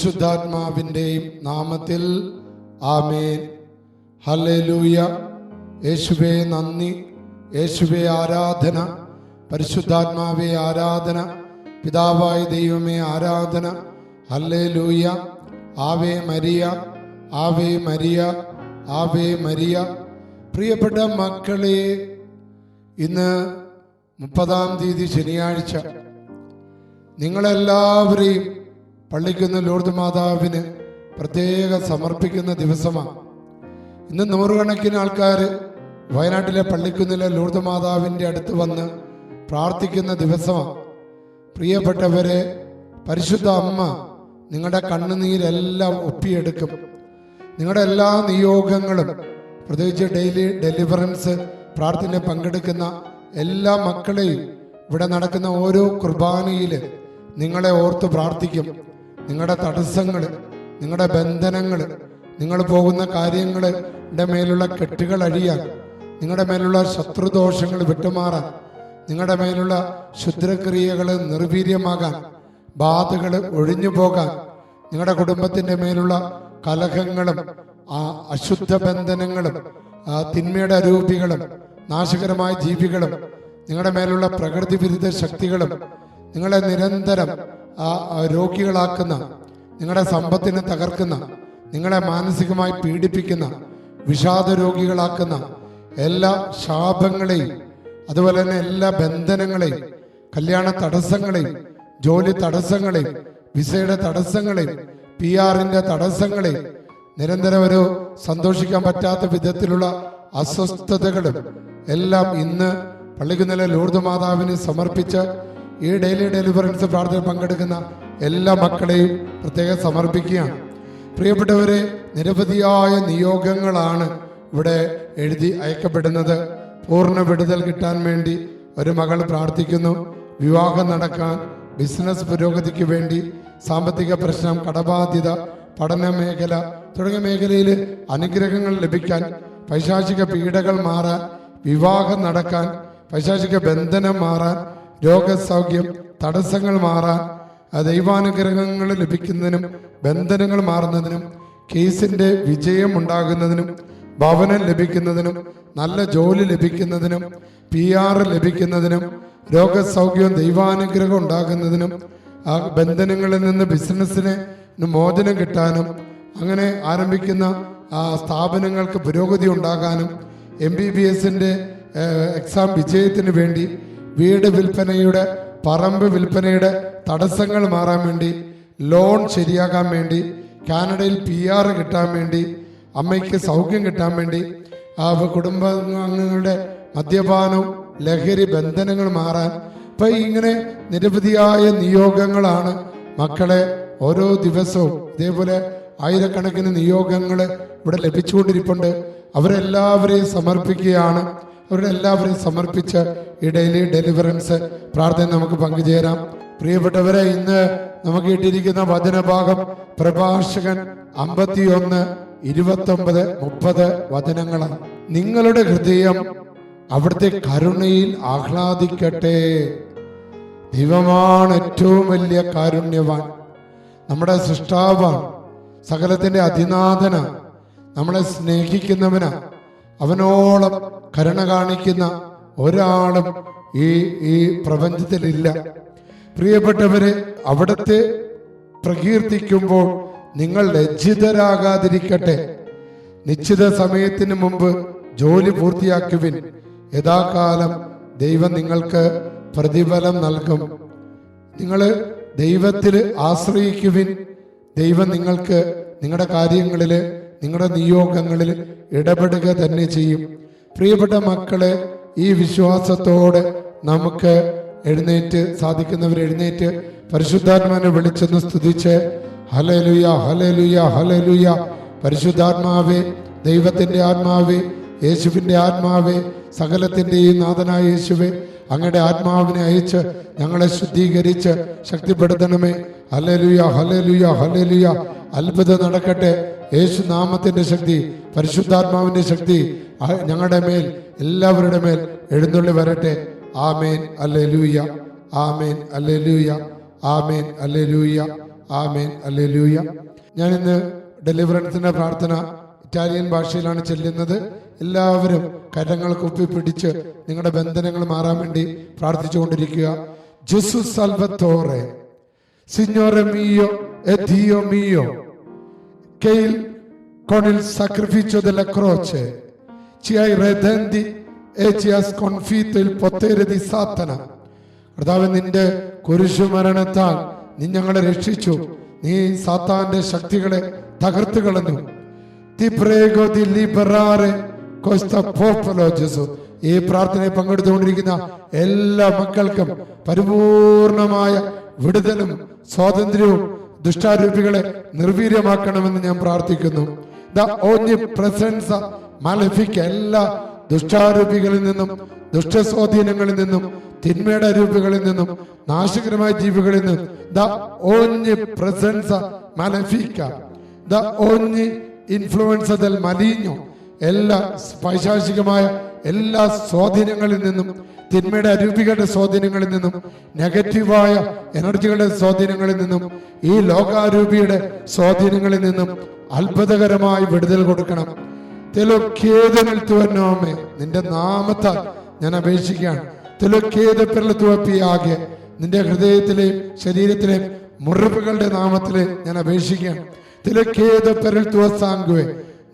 പരിശുദ്ധാത്മാവിന്റെയും നാമത്തിൽ ആമേൻ. ഹല്ലേലൂയ. യേശുവേ നന്ദി. യേശുവേ ആരാധന. പരിശുദ്ധാത്മാവെ ആരാധന. പിതാവായ ദൈവമേ ആരാധന. Hallelujah Ave Maria. Ave Maria. Ave Maria. പ്രിയപ്പെട്ട മക്കളെ ഇന്ന് മുപ്പതാം തീയതി ശനിയാഴ്ച. നിങ്ങളെല്ലാവരെയും പള്ളിക്കുന്ന ലോർദ് മാതാവിന് പ്രത്യേക സമർപ്പിക്കുന്ന ദിവസമാണ്. ഇന്ന് നൂറുകണക്കിന് ആൾക്കാർ വയനാട്ടിലെ പള്ളിക്കുന്നിലെ ലൂർദ് മാതാവിന്റെ അടുത്ത് വന്ന് പ്രാർത്ഥിക്കുന്ന ദിവസമാണ്. പ്രിയപ്പെട്ടവരെ പരിശുദ്ധ അമ്മ നിങ്ങളുടെ കണ്ണുനീരെല്ലാം ഒപ്പിയെടുക്കും. നിങ്ങളുടെ എല്ലാ നിയോഗങ്ങളും പ്രത്യേകിച്ച് ഡെയിലി ഡെലിവറൻസ് പ്രാർത്ഥന പങ്കെടുക്കുന്ന എല്ലാ മക്കളെയും ഇവിടെ നടക്കുന്ന ഓരോ കുർബാനയിൽ നിങ്ങളെ ഓർത്ത് പ്രാർത്ഥിക്കും. നിങ്ങളുടെ തടസ്സങ്ങൾ നിങ്ങളുടെ ബന്ധനങ്ങൾ നിങ്ങൾ പോകുന്ന കാര്യങ്ങളുടെ മേലുള്ള കെട്ടുകൾ അഴിയാൻ നിങ്ങളുടെ മേലുള്ള ശത്രുദോഷങ്ങൾ വിട്ടുമാറാൻ നിങ്ങളുടെ മേലുള്ള ശുദ്രക്രിയകൾ നിർവീര്യമാകാൻ ബാധകൾ ഒഴിഞ്ഞു പോകാൻ നിങ്ങളുടെ കുടുംബത്തിന്റെ മേലുള്ള കലഹങ്ങളും ആ അശുദ്ധ ബന്ധനങ്ങളും തിന്മയുടെ അരൂപികളും നാശകരമായ ജീവികളും നിങ്ങളുടെ മേലുള്ള പ്രകൃതി വിരുദ്ധ ശക്തികളും നിങ്ങളെ നിരന്തരം ആ രോഗികളാക്കുന്ന നിങ്ങളുടെ സമ്പത്തിനെ തകർക്കുന്ന നിങ്ങളെ മാനസികമായി പീഡിപ്പിക്കുന്ന വിഷാദ രോഗികളാക്കുന്ന എല്ലാ ശാപങ്ങളെയും അതുപോലെ തന്നെ എല്ലാ ബന്ധനങ്ങളെയും കല്യാണ തടസ്സങ്ങളെയും ജോലി തടസ്സങ്ങളെയും വിസയുടെ തടസ്സങ്ങളെയും പി ആറിന്റെ തടസ്സങ്ങളെയും നിരന്തരം ഒരു സന്തോഷിക്കാൻ പറ്റാത്ത വിധത്തിലുള്ള അസ്വസ്ഥതകളും എല്ലാം ഇന്ന് പള്ളിക്കുന്നിലെ ലൂർദ് മാതാവിന് സമർപ്പിച്ച് ഈ ഡെയിലി ഡെലിവറൻസ് പ്രാർത്ഥന പങ്കെടുക്കുന്ന എല്ലാ മക്കളെയും പ്രത്യേകം സമർപ്പിക്കുകയാണ്. പ്രിയപ്പെട്ടവരെ നിരവധിയായ നിയോഗങ്ങളാണ് ഇവിടെ എഴുതി അയക്കപ്പെടുന്നത്. പൂർണ വിടുതൽ കിട്ടാൻ വേണ്ടി ഒരു മകൾ പ്രാർത്ഥിക്കുന്നു. വിവാഹം നടക്കാൻ ബിസിനസ് പുരോഗതിക്ക് വേണ്ടി സാമ്പത്തിക പ്രശ്നം കടബാധ്യത പഠന മേഖല തുടങ്ങിയ മേഖലയിൽ അനുഗ്രഹങ്ങൾ ലഭിക്കാൻ പൈശാചിക പീഡകൾ മാറാൻ വിവാഹം നടക്കാൻ പൈശാചിക ബന്ധനം മാറാൻ രോഗസൗഖ്യം തടസ്സങ്ങൾ മാറാൻ ദൈവാനുഗ്രഹങ്ങൾ ലഭിക്കുന്നതിനും ബന്ധനങ്ങൾ മാറുന്നതിനും കേസിന്റെ വിജയം ഉണ്ടാകുന്നതിനും ഭവനം ലഭിക്കുന്നതിനും നല്ല ജോലി ലഭിക്കുന്നതിനും പി ആർ ലഭിക്കുന്നതിനും രോഗസൗഖ്യവും ദൈവാനുഗ്രഹം ഉണ്ടാകുന്നതിനും ആ ബന്ധനങ്ങളിൽ നിന്ന് ബിസിനസ്സിന് മോചനം കിട്ടാനും അങ്ങനെ ആരംഭിക്കുന്ന ആ സ്ഥാപനങ്ങൾക്ക് പുരോഗതി ഉണ്ടാകാനും എം ബി ബി എസിന്റെ എക്സാം വിജയത്തിന് വേണ്ടി വീട് വിൽപ്പനയുടെ പറമ്പ് വിൽപ്പനയുടെ തടസ്സങ്ങൾ മാറാൻ വേണ്ടി ലോൺ ശരിയാകാൻ വേണ്ടി കാനഡയിൽ പി ആർ കിട്ടാൻ വേണ്ടി അമ്മയ്ക്ക് സൗഖ്യം കിട്ടാൻ വേണ്ടി ആ കുടുംബാംഗങ്ങളുടെ മദ്യപാനവും ലഹരി ബന്ധനങ്ങൾ മാറാൻ. ഇപ്പൊ ഇങ്ങനെ നിരവധിയായ നിയോഗങ്ങളാണ് മക്കളെ ഓരോ ദിവസവും ഇതേപോലെ ആയിരക്കണക്കിന് നിയോഗങ്ങൾ ഇവിടെ ലഭിച്ചുകൊണ്ടിരിപ്പുണ്ട്. അവരെല്ലാവരെയും സമർപ്പിക്കുകയാണ്. അവരുടെ എല്ലാവരെയും സമർപ്പിച്ച് ഈ ഡെയിലി ഡെലിവറൻസ് പ്രാർത്ഥന നമുക്ക് പങ്കുചേരാം. പ്രിയപ്പെട്ടവരെ ഇന്ന് നമുക്ക് ഇട്ടിരിക്കുന്ന വചനഭാഗം പ്രഭാഷകൻ അമ്പത്തിയൊന്ന് ഇരുപത്തൊമ്പത് മുപ്പത് വചനങ്ങളാണ്. നിങ്ങളുടെ ഹൃദയം അവിടുത്തെ കരുണയിൽ ആഹ്ലാദിക്കട്ടെ. ദൈവമാണ് ഏറ്റവും വലിയ കാരുണ്യവാൻ. നമ്മുടെ സൃഷ്ടാവാണ് സകലത്തിന്റെ അതിനാഥന നമ്മളെ സ്നേഹിക്കുന്നവനാ അവനോളം കരുണ കാണിക്കുന്ന ഒരാളും ഈ ഈ പ്രപഞ്ചത്തിലില്ല. പ്രിയപ്പെട്ടവരെ അവിടത്തെ പ്രകീർത്തിക്കുമ്പോൾ നിങ്ങൾ ലജ്ജിതരാകാതിരിക്കട്ടെ. നിശ്ചിത സമയത്തിന് മുമ്പ് ജോലി പൂർത്തിയാക്കുവിൻ. യഥാകാലം ദൈവം നിങ്ങൾക്ക് പ്രതിഫലം നൽകും. നിങ്ങൾ ദൈവത്തിൽ ആശ്രയിക്കുവിൻ. ദൈവം നിങ്ങൾക്ക് നിങ്ങളുടെ കാര്യങ്ങളിൽ നിങ്ങളുടെ നിയോഗങ്ങളിൽ ഇടപെടുക തന്നെ ചെയ്യും. പ്രിയപ്പെട്ട മക്കളെ ഈ വിശ്വാസത്തോടെ നമുക്ക് എഴുന്നേറ്റ് സാധിക്കുന്നവർ എഴുന്നേറ്റ് പരിശുദ്ധാത്മാനെ വിളിച്ചെന്ന് സ്തുതിച്ച് ഹലലുയ ഹലലുയ ഹലലുയ പരിശുദ്ധാത്മാവേ ദൈവത്തിന്റെ ആത്മാവേ യേശുവിന്റെ ആത്മാവേ സകലത്തിന്റെയും നാഥനായ യേശുവേ അങ്ങയുടെ ആത്മാവിനെ അയച്ച് ഞങ്ങളെ ശുദ്ധീകരിച്ച് ശക്തിപ്പെടുത്തണമേ. ഹലലുയ ഹലലുയ ഹലലുയ അത്ഭുതം നടക്കട്ടെ. യേശു നാമത്തിന്റെ ശക്തി പരിശുദ്ധാത്മാവിന്റെ ശക്തി ഞങ്ങളുടെ മേൽ എല്ലാവരുടെ മേൽ എഴുന്നള്ളി വരട്ടെ. ആമേൻ അല്ലേലൂയ. ആമേൻ അല്ലേലൂയ. ആമേൻ അല്ലേലൂയ. ആമേൻ അല്ലേലൂയ. ഞാൻ ഇന്ന് ഡെലിവറൻസിന്റെ പ്രാർത്ഥന ഇറ്റാലിയൻ ഭാഷയിലാണ് ചെല്ലുന്നത്. എല്ലാവരും കരങ്ങൾ കുപ്പി പിടിച്ച് നിങ്ങളുടെ ബന്ധനങ്ങൾ മാറാൻ വേണ്ടി പ്രാർത്ഥിച്ചുകൊണ്ടിരിക്കുക. ജസു സൽവത്തോറെ. സിഞ്ഞോറെ മീയോ എ ധിയോ mio che il, con il sacrificio della croce ci hai redenti e ci ha sconfitto il potere di Satana. കർത്താവ് നിന്റെ കുരിശുമരണത്താൽ നീ ഞങ്ങളെ രക്ഷിച്ചു നീ സാത്താന്റെ ശക്തികളെ തകർത്ത് കളഞ്ഞു Ti prego di liberare questo popolo, Gesù. ഈ പ്രാർത്ഥനയിൽ പങ്കെടുത്തുകൊണ്ടിരിക്കുന്ന എല്ലാ മക്കൾക്കും പരിപൂർണമായ വിടുതലും സ്വാതന്ത്ര്യവും ദുഷ്ടാരൂപികളെ നിർവീര്യമാക്കണമെന്ന് ഞാൻ പ്രാർത്ഥിക്കുന്നു. ദ ഓഞ്ഞി പ്രസൻസ് എല്ലാ ദുഷ്ടാരൂപികളിൽ നിന്നും ദുഷ്ടസ്വാധീനങ്ങളിൽ നിന്നും തിന്മയുടെ രൂപികളിൽ നിന്നും നാശകരമായ ജീവികളിൽ നിന്നും ദ പ്രസൻസ് മാലഫിക്ക ദ ഓഞ്ഞി ഇൻഫ്ലുവൻസ് എല്ലാ പൈശാചികമായ എല്ലാ സ്വാധീനങ്ങളിൽ നിന്നും തിന്മയുടെ അരൂപികളുടെ സ്വാധീനങ്ങളിൽ നിന്നും നെഗറ്റീവായ എനർജികളുടെ സ്വാധീനങ്ങളിൽ നിന്നും ഈ ലോകാരൂപിയുടെ സ്വാധീനങ്ങളിൽ നിന്നും അത്ഭുതകരമായി വിടുതൽ കൊടുക്കണം. തെലൊക്കേത് നിന്റെ നാമത്താൽ ഞാൻ അപേക്ഷിക്കുകയാണ്. തെലൊക്കേത് പിറത്തുവപ്പിയാകെ നിന്റെ ഹൃദയത്തിലെയും ശരീരത്തിലെയും മുറിവുകളുടെ നാമത്തിലെ ഞാൻ അപേക്ഷിക്കുകയാണ്. തിലക്കേത് പെരൽ സാങ്കുവേ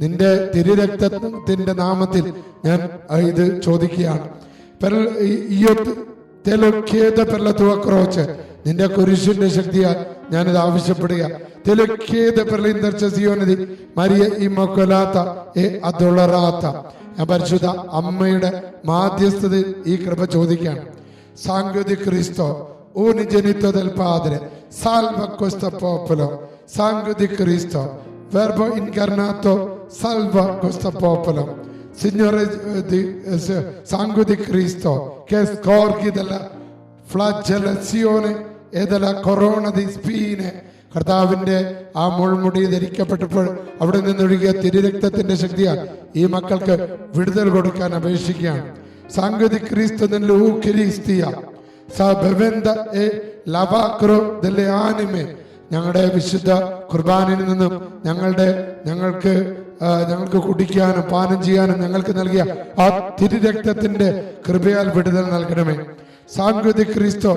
നിന്റെ തിരുരക്തത്തിന്റെ നാമത്തിൽ ഞാൻ ഇത് ചോദിക്കുകയാണ്. നിന്റെ കുരിശിന്റെ ശക്തിയാൽ ഞാനിത് ആവശ്യപ്പെടുക. ഈ പരിശുദ്ധ അമ്മയുടെ മാധ്യസ്ഥതയിൽ ഈ കൃപ ചോദിക്കുകയാണ്. സാങ്കേതി ക്രിസ്തോ ഓ del Padre, salva questo salva questo popolo. Signore eh, di, eh, sangue di Cristo, che scorgi dalla flagellazione e dalla corona di spine. കർത്താവിന്റെ ആ മുൾമുടി ധരിക്കപ്പെട്ടപ്പോൾ അവിടെ നിന്നൊഴുകിയ തിരുരക്തത്തിന്റെ ശക്തിയാൽ ഈ മക്കൾക്ക് വിടുതൽ കൊടുക്കാൻ അപേക്ഷിക്കുകയാണ് സാങ്കേതിക ക്രിസ്തു ക്രിസ്തിയ സബവെന്ത എ ലവാക്രോ ദലെ ആനിമെ ഞങ്ങളുടെ വിശുദ്ധ കുർബാനയിൽ നിന്നും ഞങ്ങളുടെ ഞങ്ങൾക്ക് ഞങ്ങൾക്ക് കുടിക്കാനും പാനം ചെയ്യാനും ഞങ്ങൾക്ക് നൽകിയ ആ തിരുരക്തത്തിന്റെ കൃപയാൽ വിടുതൽ നൽകണമേ. സാങ്കൃതി ക്രിസ്തോ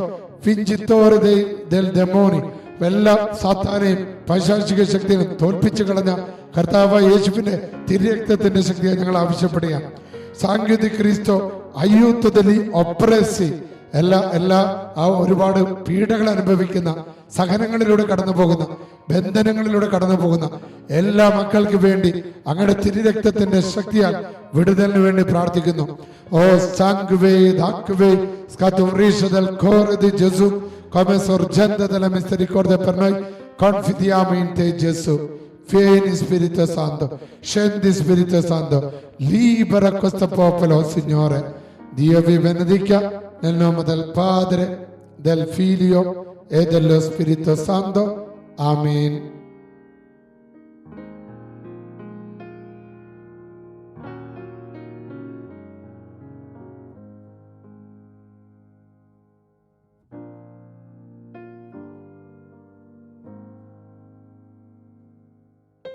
ഡെമോനി എല്ലാ സാത്താനെയും പൈശാചിക ശക്തിയെ തോൽപ്പിച്ചു കളഞ്ഞ കർത്താവ് യേശുവിന്റെ തിരുരക്തത്തിന്റെ ശക്തിയെ ഞങ്ങൾ ആവശ്യപ്പെടുക സാങ്കേതിക ക്രിസ്തോ അയ്യൂത്തലി ഒപ്രസി എല്ലാ എല്ലാ ആ ഒരുപാട് പീഡകൾ അനുഭവിക്കുന്ന സഹനങ്ങളിലൂടെ കടന്നു പോകുന്ന ബന്ധനങ്ങളിലൂടെ കടന്നു പോകുന്ന എല്ലാ മക്കൾക്ക് വേണ്ടി അങ്ങയുടെ തിരിരക്തത്തിന്റെ ശക്തിയാൽ വിടുതലിന് വേണ്ടി പ്രാർത്ഥിക്കുന്നു ഓ സാങ്വേ സാന്തോ ലീ പറ Dio vi benedica. Nel nome del Padre, del Figlio e dello Spirito Santo. Amen.